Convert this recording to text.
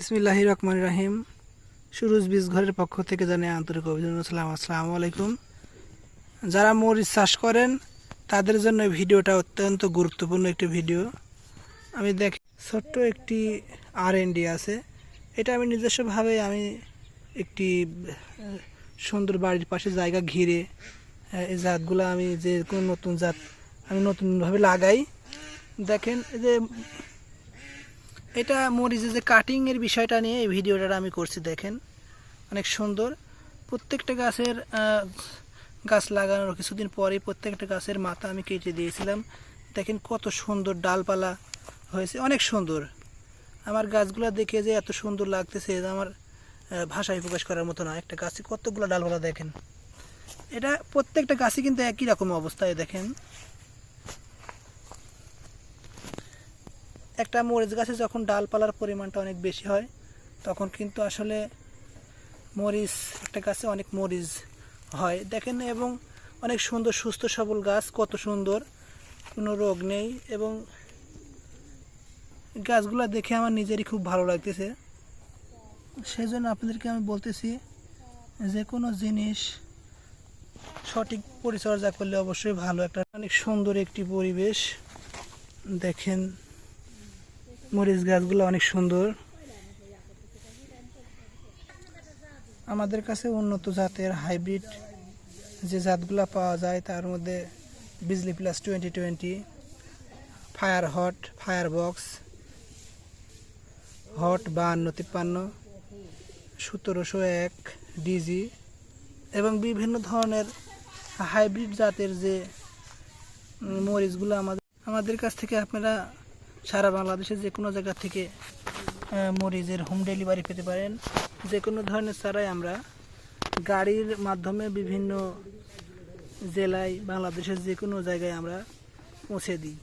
বিসমিল্লাহ রহমান রাহিম। সুরুজ বীজ ঘরের পক্ষ থেকে জানাই আন্তরিক অভিনন্দন, সালাম, আসসালামু আলাইকুম। যারা মরিচ চাষ করেন, তাদের জন্য ভিডিওটা অত্যন্ত গুরুত্বপূর্ণ একটি ভিডিও। আমি দেখি, ছোট্ট একটি আর ডি আছে। এটা আমি নিজস্বভাবে আমি একটি, সুন্দর বাড়ির পাশে জায়গা ঘিরে এই জাতগুলো আমি যে কোনো নতুন জাত আমি নতুনভাবে লাগাই। দেখেন, এই যে এটা মরিচের যে কাটিং এর বিষয়টা নিয়ে এই ভিডিওটা আমি করছি, দেখেন। অনেক সুন্দর। প্রত্যেকটা গাছের গাছ লাগানোর কিছুদিন পরেই প্রত্যেকটা গাছের মাথা আমি কেটে দিয়েছিলাম। দেখেন কত সুন্দর ডালপালা হয়েছে, অনেক সুন্দর। আমার গাছগুলো দেখে যে এত সুন্দর লাগতেছে আমার ভাষায় প্রকাশ করার মতো না। একটা গাছে কতগুলো ডালপালা দেখেন। এটা প্রত্যেকটা গাছই কিন্তু একই রকম অবস্থায় দেখেন। একটা মরিচ গাছে যখন ডালপালার পরিমাণটা অনেক বেশি হয়, তখন কিন্তু আসলে মরিচ, একটা গাছে অনেক মরিচ হয়। দেখেন, এবং অনেক সুন্দর, সুস্থ, সবল গাছ, কত সুন্দর, কোনো রোগ নেই। এবং গাছগুলো দেখে আমার নিজেরই খুব ভালো লাগতেছে। সেই জন্য আপনাদেরকে আমি বলতেছি, যে কোনো জিনিস সঠিক পরিচর্যা করলে অবশ্যই ভালো। একটা অনেক সুন্দর একটি পরিবেশ। দেখেন মরিচ গাছগুলো অনেক সুন্দর। আমাদের কাছে উন্নত জাতের হাইব্রিড যে জাতগুলো পাওয়া যায়, তার মধ্যে Bijli plus twenty twenty fire hot fire box hot বাহান্ন, তিপ্পান্ন, সতেরোশো এক ডিজি এবং বিভিন্ন ধরনের হাইব্রিড জাতের যে মরিচগুলো আমাদের আমাদের কাছ থেকে আপনারা সারা বাংলাদেশের যে কোনো জায়গা থেকে মরিচের হোম ডেলিভারি পেতে পারেন। যে কোনো ধরনের চারাই আমরা গাড়ির মাধ্যমে বিভিন্ন জেলায় বাংলাদেশের যে কোনো জায়গায় আমরা পৌঁছে দিই।